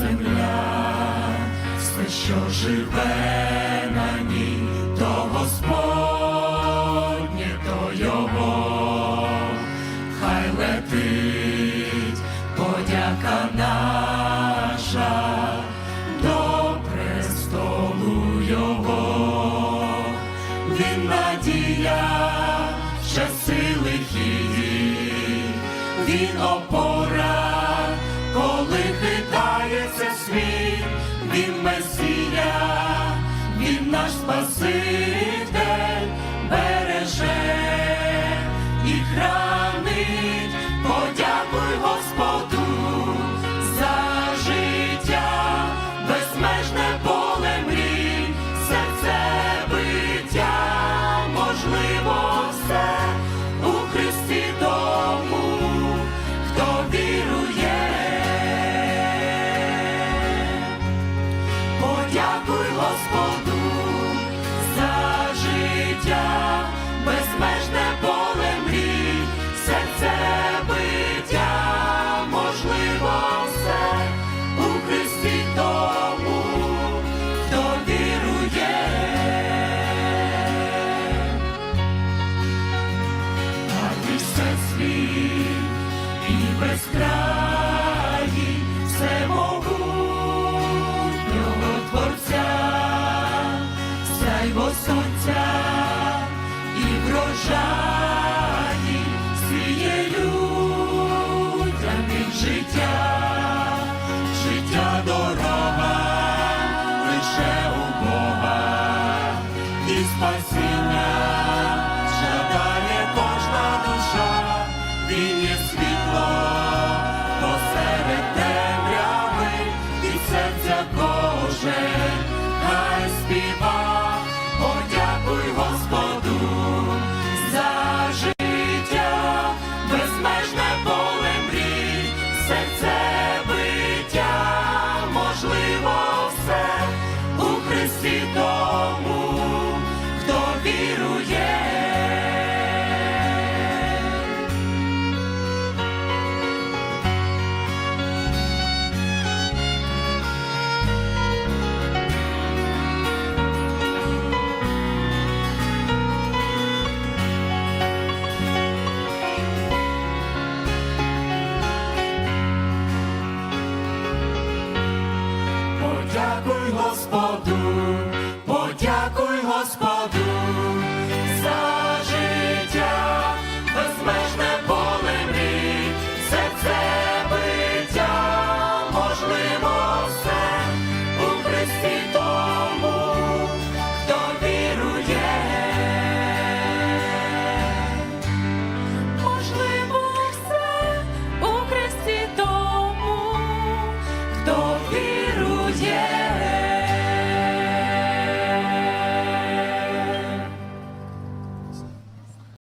земля, все, що живе на ній, то Господнє, то Його, хай летить подяка наша до престолу Його, він надія в часи лихії, він опора, він месія, він наш Спаситель Господу за життя, безмежне поле мрій, серце биття, можливо, все у Христі тому, хто вірує. А ти все світ і безкраї, сяйво сонця і врожаї, сіє людям від життя, життя дорога, лише у Бога і спасіння жадає кожна душа, він є світло посеред темряви, і серця кожен Подякуй Господу